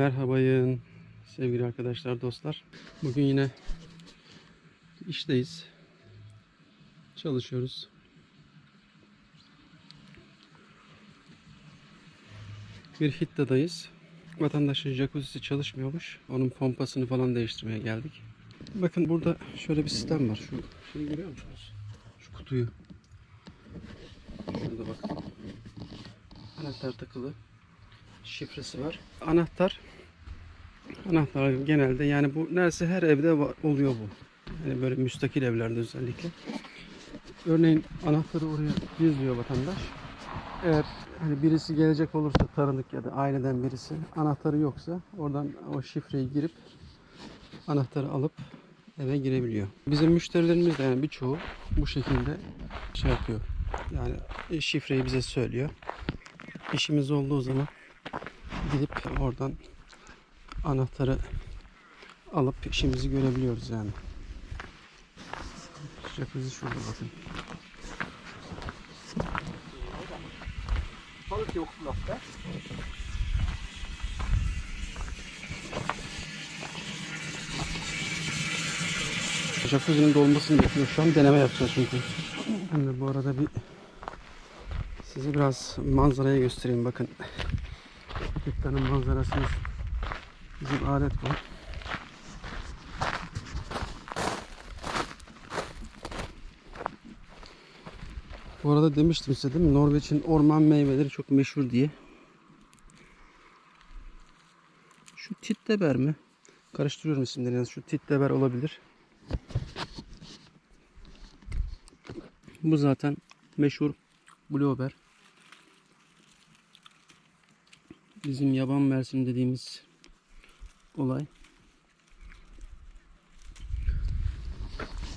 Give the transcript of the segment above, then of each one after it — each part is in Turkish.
Merhabayın sevgili arkadaşlar, dostlar. Bugün yine işteyiz. Çalışıyoruz. Bir Hitta'dayız. Vatandaşın jacuzzi'si çalışmıyormuş. Onun pompasını falan değiştirmeye geldik. Bakın burada şöyle bir sistem var. Şu şeyi görüyor musunuz? Şu kutuyu. Şurada bakın. Anahtar takılı. Şifresi var. Anahtar Anahtar genelde yani bu neredeyse her evde va- oluyor bu. Yani böyle müstakil evlerde özellikle. Örneğin anahtarı oraya gizliyor vatandaş. Eğer hani birisi gelecek olursa tanıdık ya da aileden birisi anahtarı yoksa oradan o şifreyi girip anahtarı alıp eve girebiliyor. Bizim müşterilerimiz de yani birçoğu bu şekilde şey yapıyor. Yani şifreyi bize söylüyor. İşimiz olduğu zaman gidip oradan anahtarı alıp işimizi görebiliyoruz yani. Jacuzzi şurada bakın. Balık yok lafta. Jacuzzi'nin dolmasını bekliyor. Şu an deneme yapacağız çünkü. Şimdi bu arada bir size biraz manzarayı göstereyim. Bakın. Dükkanın manzarasını bizim adet bu. Bu arada demiştim size değil mi? Norveç'in orman meyveleri çok meşhur diye. Şu titteber mi? Karıştırıyorum isimleri yalnız. Şu titteber olabilir. Bu zaten meşhur blueber. Bizim yaban mersin dediğimiz olay.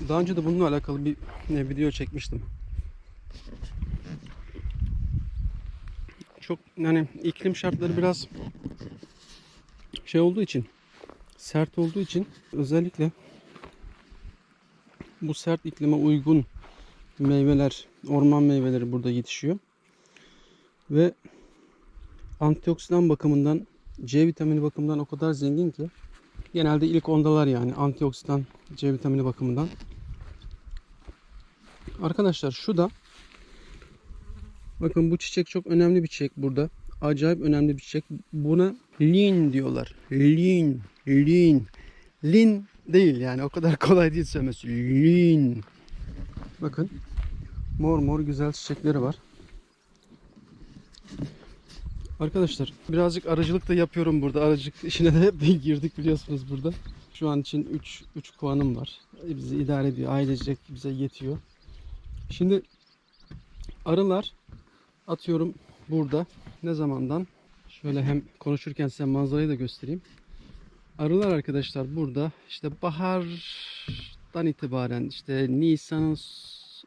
Daha önce de bununla alakalı bir e, video çekmiştim. Çok yani iklim şartları biraz şey olduğu için sert olduğu için özellikle bu sert iklime uygun meyveler, orman meyveleri burada yetişiyor. Ve antioksidan bakımından, C vitamini bakımından o kadar zengin ki genelde ilk ondalar yani antioksidan, C vitamini bakımından. Arkadaşlar şu da bakın bu çiçek çok önemli bir çiçek burada. Acayip önemli bir çiçek. Buna lin diyorlar. Lin, lin. Lin değil yani o kadar kolay değil söylemesi. Lin. Bakın mor mor güzel çiçekleri var. Arkadaşlar birazcık aracılık da yapıyorum burada. Aracılık işine de hep girdik biliyorsunuz burada. Şu an için 3 3 kovanım var. Bizi idare ediyor. Ailecek bize yetiyor. Şimdi arılar atıyorum burada ne zamandan şöyle hem konuşurken size manzarayı da göstereyim. Arılar arkadaşlar burada işte bahardan itibaren işte Nisan'ın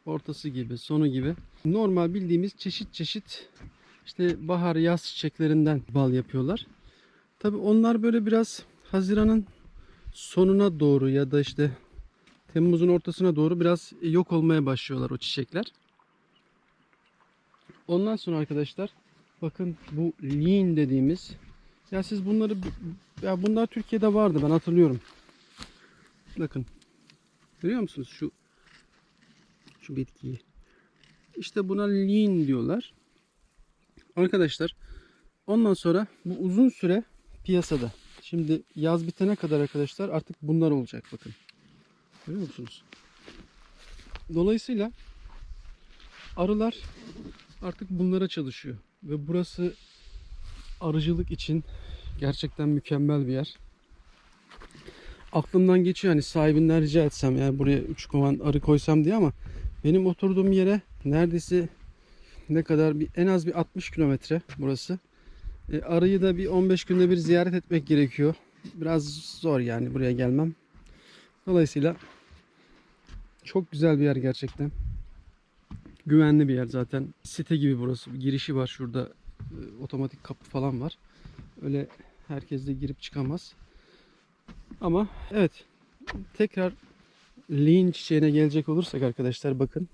ortası gibi, sonu gibi normal bildiğimiz çeşit çeşit işte bahar yaz çiçeklerinden bal yapıyorlar. Tabi onlar böyle biraz Haziran'ın sonuna doğru ya da işte Temmuz'un ortasına doğru biraz yok olmaya başlıyorlar o çiçekler. Ondan sonra arkadaşlar bakın bu lean dediğimiz ya siz bunları ya bunlar Türkiye'de vardı ben hatırlıyorum. Bakın. Görüyor musunuz şu şu bitkiyi? İşte buna lean diyorlar. Arkadaşlar ondan sonra bu uzun süre piyasada. Şimdi yaz bitene kadar arkadaşlar artık bunlar olacak bakın. Görüyor musunuz? Dolayısıyla arılar artık bunlara çalışıyor. Ve burası arıcılık için gerçekten mükemmel bir yer. Aklımdan geçiyor hani sahibinden rica etsem yani buraya 3 kovan arı koysam diye ama benim oturduğum yere neredeyse ne kadar bir en az bir 60 kilometre burası. E, arıyı da bir 15 günde bir ziyaret etmek gerekiyor. Biraz zor yani buraya gelmem. Dolayısıyla çok güzel bir yer gerçekten. Güvenli bir yer zaten. Site gibi burası. Girişi var şurada. E, otomatik kapı falan var. Öyle herkes de girip çıkamaz. Ama evet tekrar lean çiçeğine gelecek olursak arkadaşlar bakın.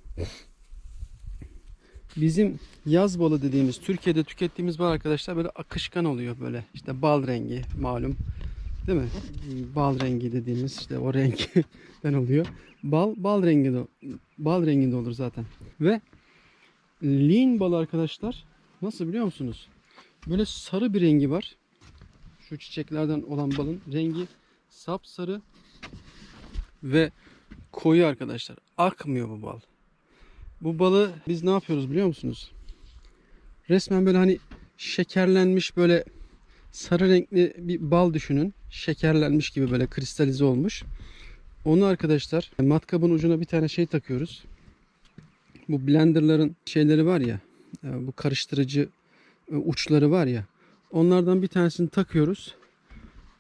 Bizim yaz balı dediğimiz Türkiye'de tükettiğimiz bal arkadaşlar böyle akışkan oluyor böyle. İşte bal rengi malum. Değil mi? Bal rengi dediğimiz işte o renkten oluyor. Bal bal rengi de bal renginde olur zaten. Ve lean bal arkadaşlar nasıl biliyor musunuz? Böyle sarı bir rengi var. Şu çiçeklerden olan balın rengi sapsarı ve koyu arkadaşlar. Akmıyor bu bal. Bu balı biz ne yapıyoruz biliyor musunuz? Resmen böyle hani şekerlenmiş böyle sarı renkli bir bal düşünün. Şekerlenmiş gibi böyle kristalize olmuş. Onu arkadaşlar matkabın ucuna bir tane şey takıyoruz. Bu blenderların şeyleri var ya e, bu karıştırıcı e, uçları var ya onlardan bir tanesini takıyoruz.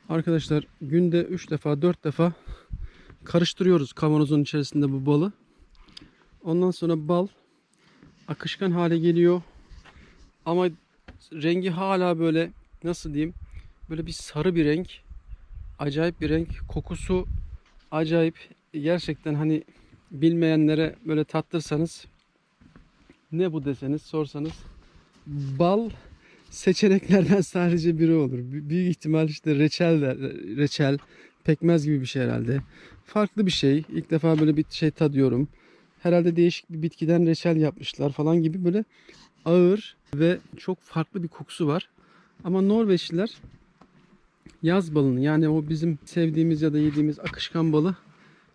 Arkadaşlar günde 3 defa 4 defa karıştırıyoruz kavanozun içerisinde bu balı. Ondan sonra bal akışkan hale geliyor. Ama rengi hala böyle nasıl diyeyim? Böyle bir sarı bir renk. Acayip bir renk. Kokusu acayip. Gerçekten hani bilmeyenlere böyle tattırsanız ne bu deseniz sorsanız bal seçeneklerden sadece biri olur. Büyük ihtimal işte reçel der, reçel, pekmez gibi bir şey herhalde. Farklı bir şey. İlk defa böyle bir şey tadıyorum. Herhalde değişik bir bitkiden reçel yapmışlar falan gibi böyle ağır ve çok farklı bir kokusu var. Ama Norveçliler yaz balını yani o bizim sevdiğimiz ya da yediğimiz akışkan balı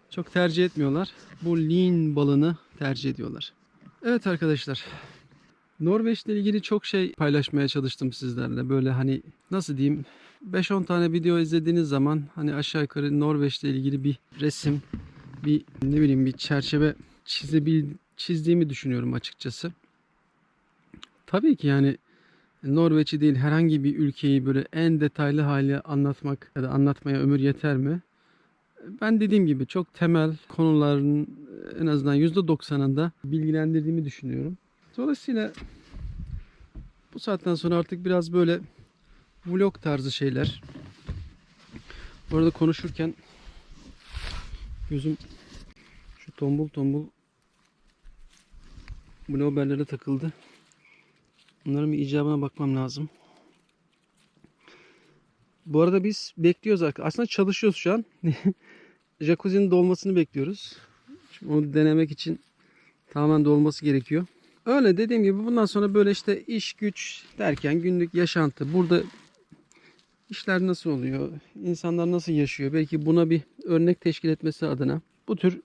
çok tercih etmiyorlar. Bu lean balını tercih ediyorlar. Evet arkadaşlar. Norveç'le ilgili çok şey paylaşmaya çalıştım sizlerle. Böyle hani nasıl diyeyim 5-10 tane video izlediğiniz zaman hani aşağı yukarı Norveç'le ilgili bir resim, bir ne bileyim bir çerçeve çizebil çizdiğimi düşünüyorum açıkçası. Tabii ki yani Norveç'i değil herhangi bir ülkeyi böyle en detaylı hali anlatmak ya da anlatmaya ömür yeter mi? Ben dediğim gibi çok temel konuların en azından %90'ında bilgilendirdiğimi düşünüyorum. Dolayısıyla bu saatten sonra artık biraz böyle vlog tarzı şeyler. Bu arada konuşurken gözüm şu tombul tombul blauberlere takıldı. Bunların bir icabına bakmam lazım. Bu arada biz bekliyoruz arkadaşlar. Aslında çalışıyoruz şu an. Jacuzzi'nin dolmasını bekliyoruz. Şimdi onu denemek için tamamen dolması gerekiyor. Öyle dediğim gibi bundan sonra böyle işte iş güç derken günlük yaşantı. Burada işler nasıl oluyor? İnsanlar nasıl yaşıyor? Belki buna bir örnek teşkil etmesi adına bu tür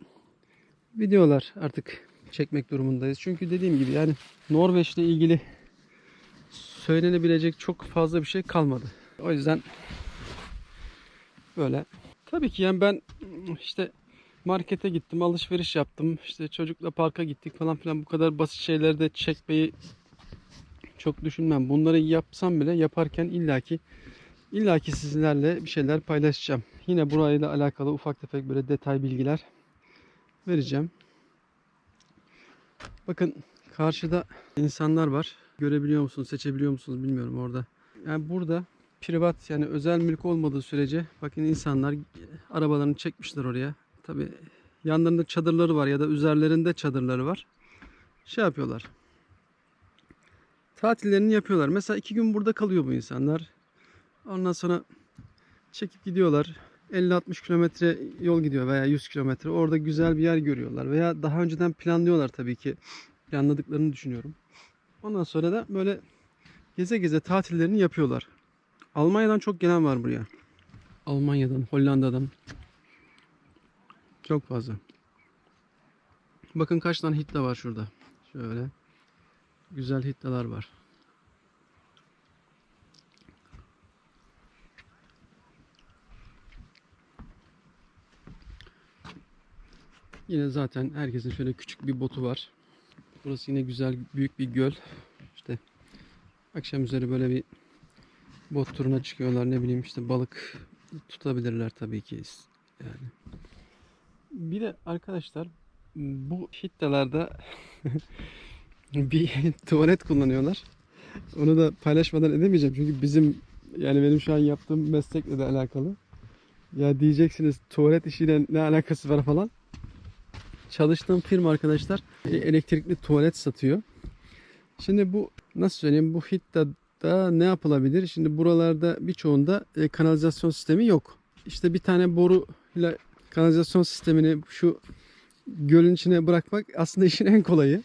videolar artık çekmek durumundayız. Çünkü dediğim gibi yani Norveç'le ilgili söylenebilecek çok fazla bir şey kalmadı. O yüzden böyle. Tabii ki yani ben işte markete gittim, alışveriş yaptım. İşte çocukla parka gittik falan filan bu kadar basit şeyleri de çekmeyi çok düşünmem. Bunları yapsam bile yaparken illaki illaki sizlerle bir şeyler paylaşacağım. Yine burayla alakalı ufak tefek böyle detay bilgiler vereceğim. Bakın karşıda insanlar var. Görebiliyor musunuz, seçebiliyor musunuz bilmiyorum orada. Yani burada privat yani özel mülk olmadığı sürece bakın insanlar arabalarını çekmişler oraya. Tabi yanlarında çadırları var ya da üzerlerinde çadırları var. Şey yapıyorlar. Tatillerini yapıyorlar. Mesela iki gün burada kalıyor bu insanlar. Ondan sonra çekip gidiyorlar. 50-60 kilometre yol gidiyor veya 100 kilometre. Orada güzel bir yer görüyorlar. Veya daha önceden planlıyorlar tabii ki. Planladıklarını düşünüyorum. Ondan sonra da böyle geze geze tatillerini yapıyorlar. Almanya'dan çok gelen var buraya. Almanya'dan, Hollanda'dan. Çok fazla. Bakın kaç tane hitta var şurada. Şöyle. Güzel hittalar var. Yine zaten herkesin şöyle küçük bir botu var. Burası yine güzel büyük bir göl. İşte akşam üzeri böyle bir bot turuna çıkıyorlar. Ne bileyim işte balık tutabilirler tabii ki. Yani. Bir de arkadaşlar bu hittalarda bir tuvalet kullanıyorlar. Onu da paylaşmadan edemeyeceğim çünkü bizim yani benim şu an yaptığım meslekle de alakalı. Ya diyeceksiniz tuvalet işiyle ne alakası var falan. Çalıştığım firma arkadaşlar e, elektrikli tuvalet satıyor. Şimdi bu nasıl söyleyeyim bu Hitta'da ne yapılabilir? Şimdi buralarda birçoğunda e, kanalizasyon sistemi yok. İşte bir tane boruyla kanalizasyon sistemini şu gölün içine bırakmak aslında işin en kolayı.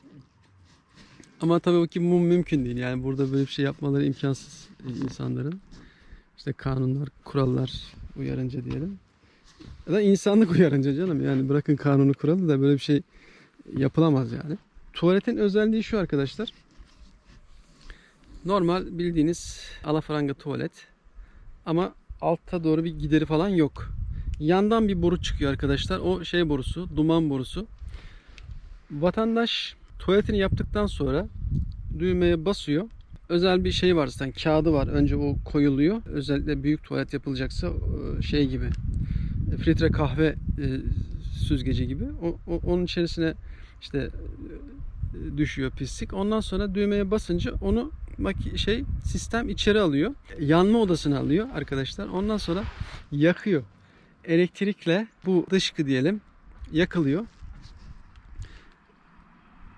Ama tabii ki bu mümkün değil. Yani burada böyle bir şey yapmaları imkansız e, insanların. İşte kanunlar, kurallar uyarınca diyelim. Ya insanlık uyarınca canım. Yani bırakın kanunu kuralı da böyle bir şey yapılamaz yani. Tuvaletin özelliği şu arkadaşlar. Normal bildiğiniz alafranga tuvalet. Ama altta doğru bir gideri falan yok. Yandan bir boru çıkıyor arkadaşlar. O şey borusu, duman borusu. Vatandaş tuvaletini yaptıktan sonra düğmeye basıyor. Özel bir şey var zaten kağıdı var. Önce o koyuluyor. Özellikle büyük tuvalet yapılacaksa e, şey gibi filtre kahve e, süzgeci gibi. O, o- onun içerisine işte e, düşüyor pislik. Ondan sonra düğmeye basınca onu şey sistem içeri alıyor. Yanma odasına alıyor arkadaşlar. Ondan sonra yakıyor. Elektrikle bu dışkı diyelim yakılıyor.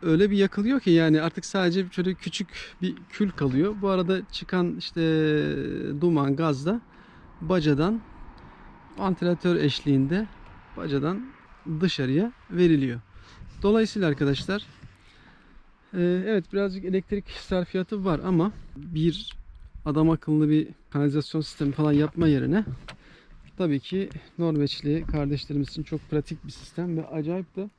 Öyle bir yakılıyor ki yani artık sadece şöyle küçük bir kül kalıyor. Bu arada çıkan işte duman gaz da bacadan ventilatör eşliğinde bacadan dışarıya veriliyor. Dolayısıyla arkadaşlar e, evet birazcık elektrik sarfiyatı var ama bir adam akıllı bir kanalizasyon sistemi falan yapma yerine tabii ki Norveçli kardeşlerimiz için çok pratik bir sistem ve acayip de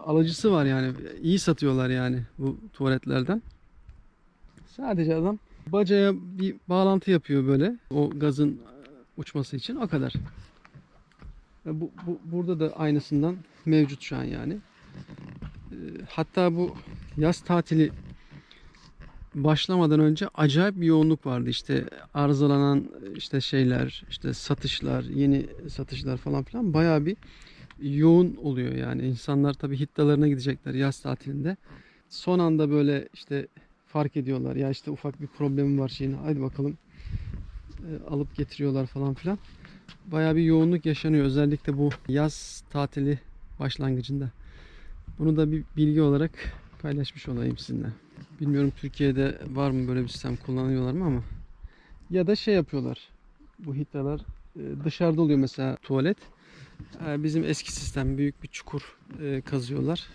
alıcısı var yani. iyi satıyorlar yani bu tuvaletlerden. Sadece adam bacaya bir bağlantı yapıyor böyle o gazın uçması için o kadar. Ve Bu, bu burada da aynısından mevcut şu an yani. Ee, Hatta bu yaz tatili başlamadan önce acayip bir yoğunluk vardı. İşte arızalanan işte şeyler, işte satışlar, yeni satışlar falan filan bayağı bir yoğun oluyor yani. İnsanlar tabii hittalarına gidecekler yaz tatilinde. Son anda böyle işte fark ediyorlar. Ya işte ufak bir problemim var şeyini. Hadi bakalım e, alıp getiriyorlar falan filan. Bayağı bir yoğunluk yaşanıyor. Özellikle bu yaz tatili başlangıcında. Bunu da bir bilgi olarak paylaşmış olayım sizinle. Bilmiyorum Türkiye'de var mı böyle bir sistem kullanıyorlar mı ama. Ya da şey yapıyorlar. Bu hittalar e, dışarıda oluyor mesela tuvalet. E, Bizim eski sistem büyük bir çukur e, kazıyorlar.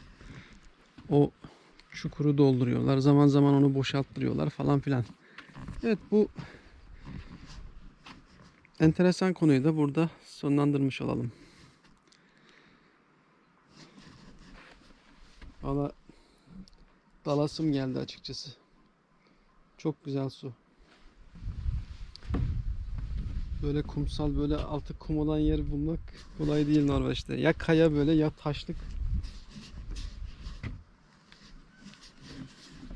O çukuru dolduruyorlar. Zaman zaman onu boşalttırıyorlar falan filan. Evet bu enteresan konuyu da burada sonlandırmış olalım. Valla dalasım geldi açıkçası. Çok güzel su. Böyle kumsal böyle altı kum olan yer bulmak kolay değil Norveç'te. Ya kaya böyle ya taşlık.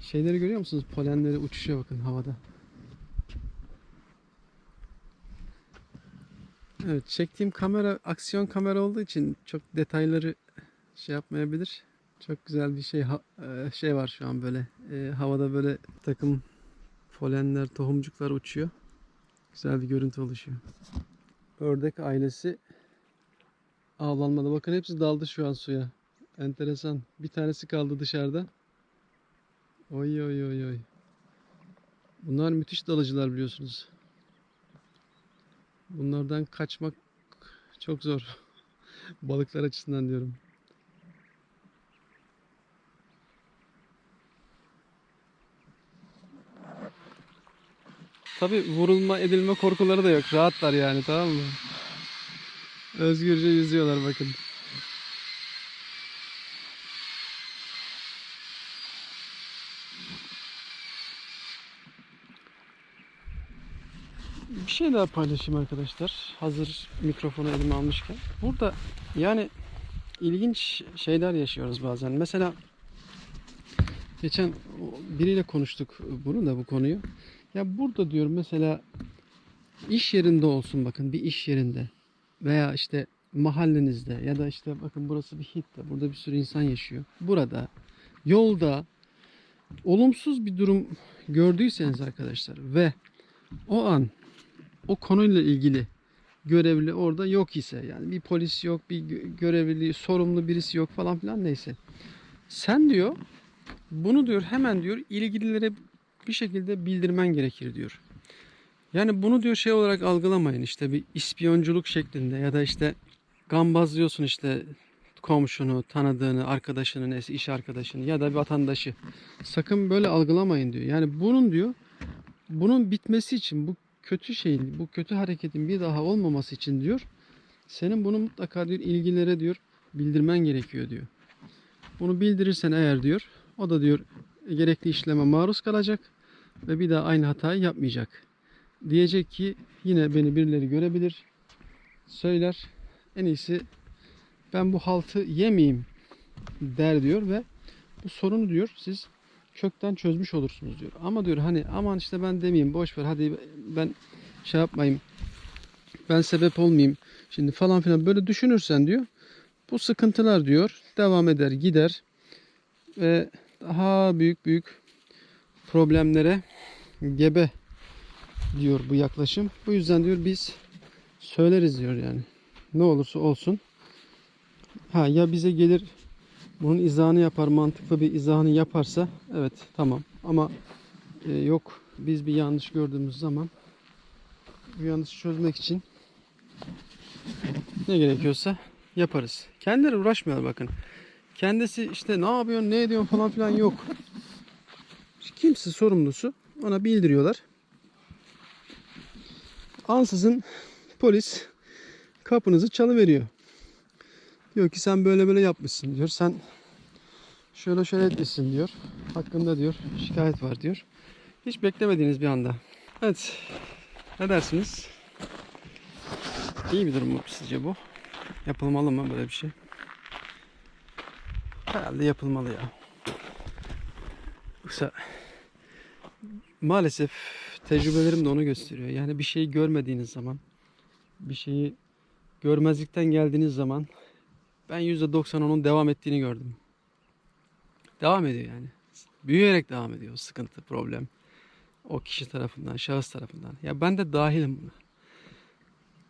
Şeyleri görüyor musunuz? Polenleri uçuşuyor bakın havada. Evet, çektiğim kamera aksiyon kamera olduğu için çok detayları şey yapmayabilir. Çok güzel bir şey e, şey var şu an böyle. E, havada böyle takım polenler, tohumcuklar uçuyor. Güzel bir görüntü oluşuyor. Ördek ailesi avlanmadı. Bakın hepsi daldı şu an suya. Enteresan. Bir tanesi kaldı dışarıda. Oy oy oy oy. Bunlar müthiş dalıcılar biliyorsunuz. Bunlardan kaçmak çok zor. Balıklar açısından diyorum. Tabi vurulma edilme korkuları da yok. Rahatlar yani tamam mı? Özgürce yüzüyorlar bakın. Şey daha paylaşayım arkadaşlar. Hazır mikrofonu elime almışken. Burada yani ilginç şeyler yaşıyoruz bazen. Mesela geçen biriyle konuştuk bunu da bu konuyu. Ya burada diyorum mesela iş yerinde olsun bakın bir iş yerinde veya işte mahallenizde ya da işte bakın burası bir hitte burada bir sürü insan yaşıyor. Burada yolda olumsuz bir durum gördüyseniz arkadaşlar ve o an o konuyla ilgili görevli orada yok ise yani bir polis yok bir gö- görevli sorumlu birisi yok falan filan neyse sen diyor Bunu diyor hemen diyor ilgililere bir şekilde bildirmen gerekir diyor. Yani bunu diyor şey olarak algılamayın işte bir ispiyonculuk şeklinde ya da işte gambazlıyorsun işte komşunu, tanıdığını, arkadaşını, neyse iş arkadaşını ya da bir vatandaşı. Sakın böyle algılamayın diyor. Yani bunun diyor bunun bitmesi için bu kötü şeyin, bu kötü hareketin bir daha olmaması için diyor senin bunu mutlaka diyor ilgilere diyor bildirmen gerekiyor diyor. Bunu bildirirsen eğer diyor o da diyor gerekli işleme maruz kalacak ve bir daha aynı hatayı yapmayacak. Diyecek ki yine beni birileri görebilir, söyler. En iyisi ben bu haltı yemeyeyim der diyor ve bu sorunu diyor siz kökten çözmüş olursunuz diyor. Ama diyor hani aman işte ben demeyeyim boş ver hadi ben şey yapmayayım ben sebep olmayayım şimdi falan filan böyle düşünürsen diyor bu sıkıntılar diyor devam eder gider ve daha büyük büyük problemlere gebe diyor bu yaklaşım. Bu yüzden diyor biz söyleriz diyor yani. Ne olursa olsun. Ha ya bize gelir bunun izahını yapar, mantıklı bir izahını yaparsa evet tamam. Ama e, yok biz bir yanlış gördüğümüz zaman bu yanlışı çözmek için ne gerekiyorsa yaparız. Kendileri uğraşmıyor bakın. Kendisi işte ne yapıyorsun, ne ediyorsun falan filan yok. Kimse sorumlusu ona bildiriyorlar. Ansızın polis kapınızı çalıveriyor. Diyor ki sen böyle böyle yapmışsın diyor. Sen şöyle şöyle etmişsin diyor. Hakkında diyor şikayet var diyor. Hiç beklemediğiniz bir anda. Evet. Ne dersiniz? İyi bir durum mu sizce bu? Yapılmalı mı böyle bir şey? Herhalde yapılmalı ya. Yoksa maalesef tecrübelerim de onu gösteriyor. Yani bir şeyi görmediğiniz zaman, bir şeyi görmezlikten geldiğiniz zaman ben %90 onun devam ettiğini gördüm. Devam ediyor yani. Büyüyerek devam ediyor sıkıntı, problem. O kişi tarafından, şahıs tarafından. Ya ben de dahilim buna.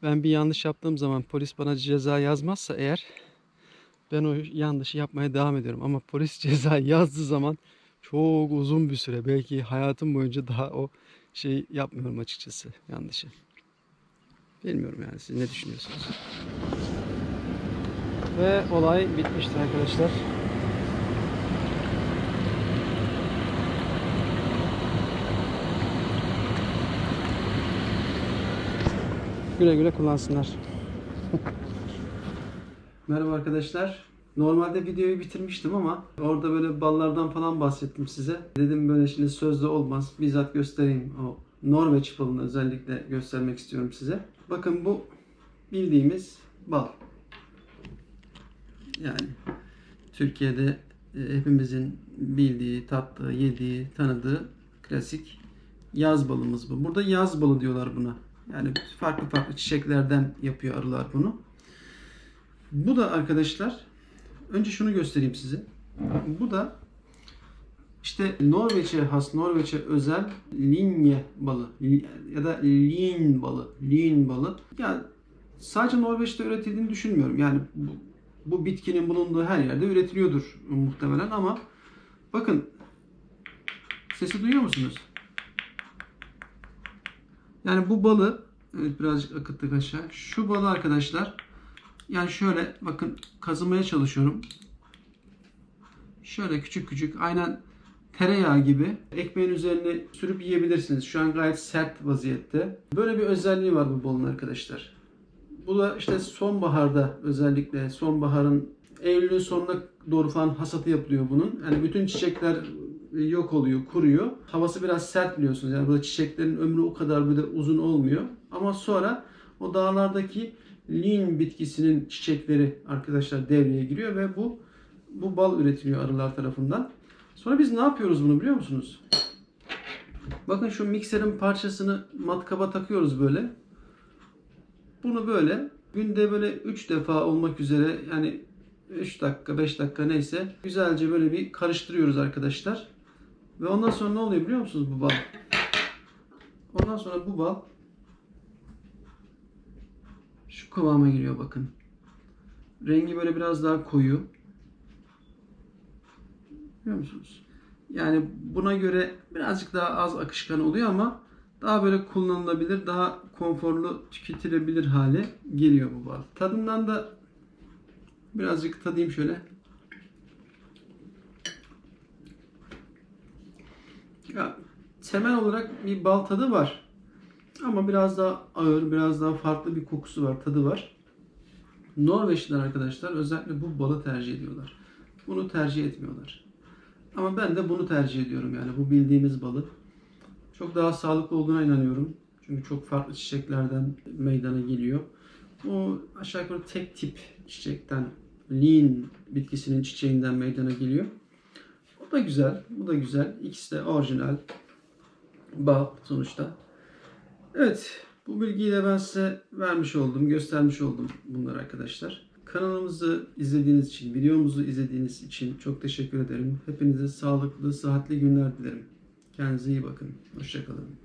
Ben bir yanlış yaptığım zaman polis bana ceza yazmazsa eğer ben o yanlışı yapmaya devam ediyorum. Ama polis ceza yazdığı zaman çok uzun bir süre belki hayatım boyunca daha o şey yapmıyorum açıkçası yanlışı. Bilmiyorum yani siz ne düşünüyorsunuz? Ve olay bitmiştir arkadaşlar. Güle güle kullansınlar. Merhaba arkadaşlar. Normalde videoyu bitirmiştim ama orada böyle ballardan falan bahsettim size. Dedim böyle şimdi sözde olmaz. Bizzat göstereyim. O Norveç balını özellikle göstermek istiyorum size. Bakın bu bildiğimiz bal. Yani Türkiye'de e, hepimizin bildiği, tattığı, yediği, tanıdığı klasik yaz balımız bu. Burada yaz balı diyorlar buna. Yani farklı farklı çiçeklerden yapıyor arılar bunu. Bu da arkadaşlar önce şunu göstereyim size. Bu da işte Norveç'e has, Norveç'e özel linye balı ya da lin balı, lin balı. Yani sadece Norveç'te üretildiğini düşünmüyorum. Yani bu, bu bitkinin bulunduğu her yerde üretiliyordur muhtemelen ama bakın sesi duyuyor musunuz? Yani bu balı evet birazcık akıttık aşağı. Şu balı arkadaşlar yani şöyle bakın kazımaya çalışıyorum. Şöyle küçük küçük aynen tereyağı gibi ekmeğin üzerine sürüp yiyebilirsiniz. Şu an gayet sert vaziyette. Böyle bir özelliği var bu balın arkadaşlar. Bu da işte sonbaharda özellikle sonbaharın Eylül'ün sonuna doğru falan hasatı yapılıyor bunun. Yani bütün çiçekler yok oluyor, kuruyor. Havası biraz sert biliyorsunuz. Yani burada çiçeklerin ömrü o kadar böyle uzun olmuyor. Ama sonra o dağlardaki lin bitkisinin çiçekleri arkadaşlar devreye giriyor ve bu bu bal üretiliyor arılar tarafından. Sonra biz ne yapıyoruz bunu biliyor musunuz? Bakın şu mikserin parçasını matkaba takıyoruz böyle. Bunu böyle günde böyle 3 defa olmak üzere yani 3 dakika 5 dakika neyse güzelce böyle bir karıştırıyoruz arkadaşlar. Ve ondan sonra ne oluyor biliyor musunuz bu bal? Ondan sonra bu bal şu kıvama giriyor bakın. Rengi böyle biraz daha koyu. Görüyor musunuz? Yani buna göre birazcık daha az akışkan oluyor ama daha böyle kullanılabilir, daha konforlu tüketilebilir hale geliyor bu bal. Tadından da birazcık tadayım şöyle. Ya, temel olarak bir bal tadı var. Ama biraz daha ağır, biraz daha farklı bir kokusu var, tadı var. Norveçliler arkadaşlar özellikle bu balı tercih ediyorlar. Bunu tercih etmiyorlar. Ama ben de bunu tercih ediyorum yani bu bildiğimiz balı. Çok daha sağlıklı olduğuna inanıyorum. Çünkü çok farklı çiçeklerden meydana geliyor. Bu aşağı yukarı tek tip çiçekten, lean bitkisinin çiçeğinden meydana geliyor. O da güzel, bu da güzel. İkisi de orijinal bal sonuçta. Evet, bu bilgiyi de ben size vermiş oldum, göstermiş oldum bunları arkadaşlar. Kanalımızı izlediğiniz için, videomuzu izlediğiniz için çok teşekkür ederim. Hepinize sağlıklı, sıhhatli günler dilerim. Kendinize iyi bakın. Hoşçakalın.